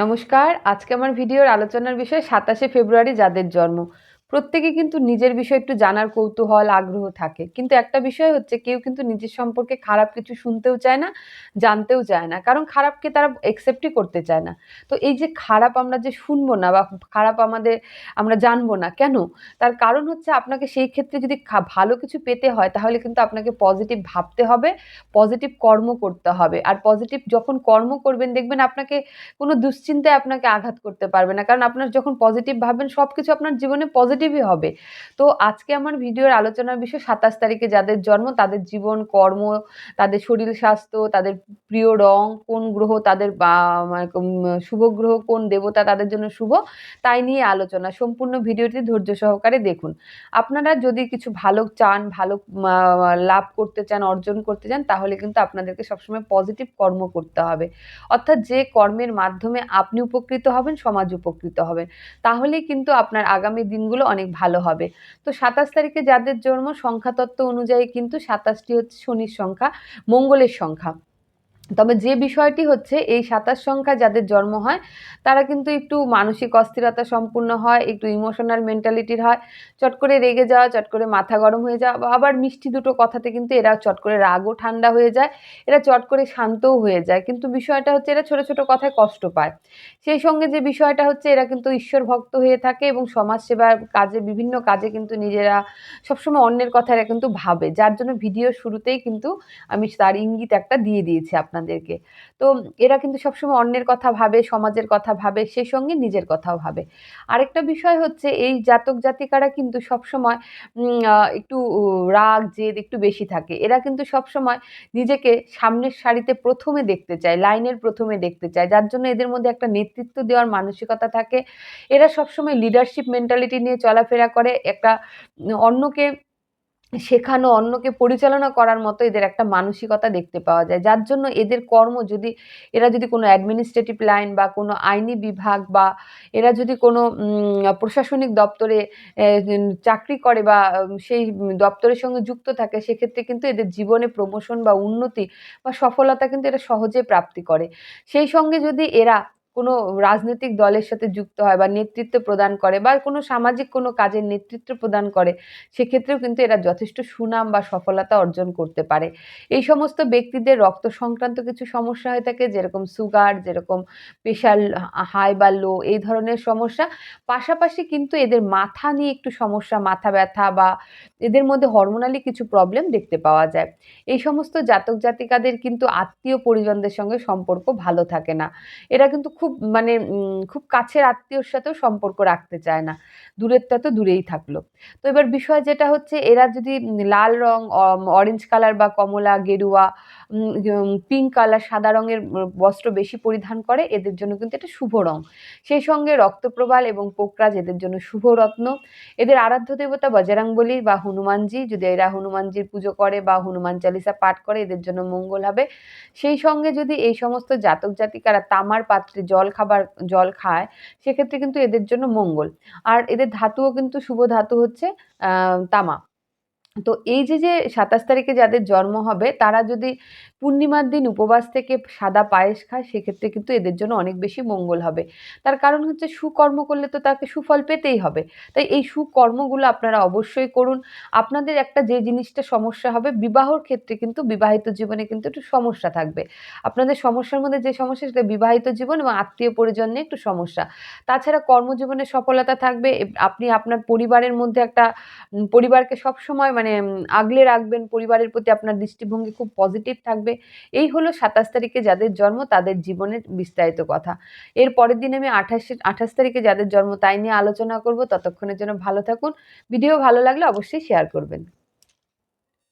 নমস্কার। আজকে আমার ভিডিওর আলোচনার বিষয় সাতাশে ফেব্রুয়ারি যাদের জন্ম। প্রত্যেকে কিন্তু নিজের বিষয়ে একটু জানার কৌতূহল, আগ্রহ থাকে। কিন্তু একটা বিষয় হচ্ছে, কেউ কিন্তু নিজের সম্পর্কে খারাপ কিছু শুনতেও চায় না, জানতেও চায় না। কারণ খারাপকে তারা একসেপ্টই করতে চায় না। তো এই যে খারাপ আমরা যে শুনব না বা খারাপ আমাদের, আমরা জানব না কেন? তার কারণ হচ্ছে আপনাকে সেই ক্ষেত্রে যদি ভালো কিছু পেতে হয়, তাহলে কিন্তু আপনাকে পজিটিভ ভাবতে হবে পজিটিভ কর্ম করতে হবে। আর পজিটিভ যখন কর্ম করবেন, দেখবেন আপনাকে কোনো দুশ্চিন্তায় আপনাকে আঘাত করতে পারবে না। কারণ আপনার যখন পজিটিভ ভাববেন সব কিছু আপনার জীবনে পজিটিভ পজিটিভই হবে। তো আজকে আমার ভিডিওর আলোচনার বিষয় সাতাশ তারিখে যাদের জন্ম তাদের জীবন কর্ম তাদের শরীর স্বাস্থ্য তাদের প্রিয় রং কোন গ্রহ তাদের মানে, শুভ গ্রহ কোন দেবতা তাদের জন্য শুভ তাই নিয়ে আলোচনা। সম্পূর্ণ ভিডিওটি ধৈর্য সহকারে দেখুন। আপনারা যদি কিছু ভালো চান ভালো লাভ করতে চান অর্জন করতে চান তাহলে কিন্তু আপনাদেরকে সবসময় পজিটিভ কর্ম করতে হবে। অর্থাৎ যে কর্মের মাধ্যমে আপনি উপকৃত হবেন সমাজ উপকৃত হবেন। তাহলেই কিন্তু আপনার আগামী দিনগুলো অনেক ভালো হবে। তো সাতাশ তারিখে যাদের জন্ম সংখ্যাতত্ত্ব অনুযায়ী কিন্তু সাতাশটি হচ্ছে শনির সংখ্যা, মঙ্গলের সংখ্যা। তবে যে বিষয়টি হচ্ছে, এই সাতাশ সংখ্যা যাদের জন্ম হয়, তারা কিন্তু একটু মানসিক অস্থিরতা সম্পূর্ণ হয়, একটু ইমোশনাল মেন্টালিটির হয়। চট করে রেগে যাওয়া, চট করে মাথা গরম হয়ে যাওয়া আবার মিষ্টি দুটো কথাতে কিন্তু এরা চট করে রাগও ঠান্ডা হয়ে যায়, এরা চট করে শান্তও হয়ে যায়। কিন্তু বিষয়টা হচ্ছে, এরা ছোট ছোট কথায় কষ্ট পায়। সেই সঙ্গে যে বিষয়টা হচ্ছে, এরা কিন্তু ঈশ্বর ভক্ত হয়ে থাকে এবং সমাজসেবার কাজে, বিভিন্ন কাজে কিন্তু নিজেরা সবসময় অন্যের কথা এরা কিন্তু ভাবে। যার জন্য ভিডিও শুরুতেই কিন্তু আমি তার ইঙ্গিত একটা দিয়ে দিয়েছি আপনার আপনাদেরকে। তো এরা কিন্তু সবসময় অন্যের কথা ভাবে, সমাজের কথা ভাবে, সেই সঙ্গে নিজের কথাও ভাবে। আরেকটা বিষয় হচ্ছে, এই জাতক জাতিকারা কিন্তু সবসময় একটু রাগ, জেদ একটু বেশি থাকে। এরা কিন্তু সবসময় নিজেকে সামনের সারিতে প্রথমে দেখতে চায়, লাইনের প্রথমে দেখতে চায়। যার জন্য এদের মধ্যে একটা নেতৃত্ব দেওয়ার মানসিকতা থাকে। এরা সবসময় লিডারশিপ মেন্টালিটি নিয়ে চলাফেরা করে। একটা অন্যকে শেখানো, অন্যকে পরিচালনা করার মতো এদের একটা মানসিকতা দেখতে পাওয়া যায়। যার জন্য এদের কর্ম যদি, এরা যদি কোনো অ্যাডমিনিস্ট্রেটিভ লাইন বা কোনো আইনি বিভাগ বা এরা যদি কোনো প্রশাসনিক দপ্তরে চাকরি করে বা সেই দপ্তরের সঙ্গে যুক্ত থাকে, সেক্ষেত্রে কিন্তু এদের জীবনে প্রমোশন বা উন্নতি বা সফলতা কিন্তু এরা সহজে প্রাপ্তি করে। সেই সঙ্গে যদি এরা কোনো রাজনৈতিক দলের সাথে যুক্ত হয় বা নেতৃত্ব প্রদান করে বা কোনো সামাজিক কোনো কাজের নেতৃত্ব প্রদান করে, সেক্ষেত্রেও কিন্তু এরা যথেষ্ট সুনাম বা সফলতা অর্জন করতে পারে। এই সমস্ত ব্যক্তিদের রক্ত সংক্রান্ত কিছু সমস্যা হয়ে থাকে, যেরকম সুগার যেরকম প্রেশার হাই বা লো এই ধরনের সমস্যা। পাশাপাশি কিন্তু এদের মাথা নিয়ে একটু সমস্যা, মাথা ব্যথা বা এদের মধ্যে হরমোনালি কিছু প্রবলেম দেখতে পাওয়া যায়। এই সমস্ত জাতক জাতিকাদের কিন্তু আত্মীয় পরিজনদের সঙ্গে সম্পর্ক ভালো থাকে না। এরা কিন্তু খুব মানে খুব কাছের আত্মীয়র সাথেও সম্পর্ক রাখতে চায় না। দূরেরটা তো দূরেই থাকল। তো এবার বিষয় যেটা হচ্ছে, এরা যদি লাল রং অরেঞ্জ কালার বা কমলা, গেরুয়া পিঙ্ক কালার সাদা রঙের বস্ত্র বেশি পরিধান করে, এদের জন্য কিন্তু এটা শুভ রং। সেই সঙ্গে রক্তপ্রবাল এবং পোকরাজ এদের জন্য শুভ রত্ন এদের আরাধ্য দেবতা বজরাংবলী বা হনুমানজি, যদি এরা হনুমানজির পুজো করে বা হনুমান চালিসা পাঠ করে, এদের জন্য মঙ্গল হবে। সেই সঙ্গে যদি এই সমস্ত জাতক জাতিকারা তামার পাত্রে জল খাবার, জল খায়, সেক্ষেত্রে কিন্তু এদের জন্য মঙ্গল। আর এদের ধাতুও কিন্তু শুভ ধাতু হচ্ছে তামা। তো এই যে যে সাতাশ তারিখে যাদের জন্ম হবে, তারা যদি পূর্ণিমার দিন উপবাস থেকে সাদা পায়েস খায়, সেক্ষেত্রে কিন্তু এদের জন্য অনেক বেশি মঙ্গল হবে। তার কারণ হচ্ছে সুকর্ম করলে তো তাকে সুফল পেতেই হবে। তাই এই সুকর্মগুলো আপনারা অবশ্যই করুন। আপনাদের একটা যে জিনিসটা সমস্যা হবে, বিবাহর ক্ষেত্রে কিন্তু বিবাহিত জীবনে কিন্তু একটু সমস্যা থাকবে। আপনাদের সমস্যার মধ্যে যে সমস্যা, সেটা বিবাহিত জীবন এবং আত্মীয় পরিজন নিয়ে একটু সমস্যা। তাছাড়া কর্মজীবনে সফলতা থাকবে। আপনি আপনার পরিবারের মধ্যে একটা পরিবারকে সবসময় মানে আগলে রাখবেন, পরিবারের প্রতি আপনার দৃষ্টিভঙ্গি খুব পজিটিভ থাকবে। এই হলো সাতাশ তারিখে যাদের জন্ম, তাদের জীবনের বিস্তারিত কথা। এর পরের দিন আমি আঠাশে, আঠাশ তারিখে যাদের জন্ম, তাই নিয়ে আলোচনা করব। ততক্ষণের জন্য ভালো থাকুন। ভিডিও ভালো লাগলে অবশ্যই শেয়ার করবেন।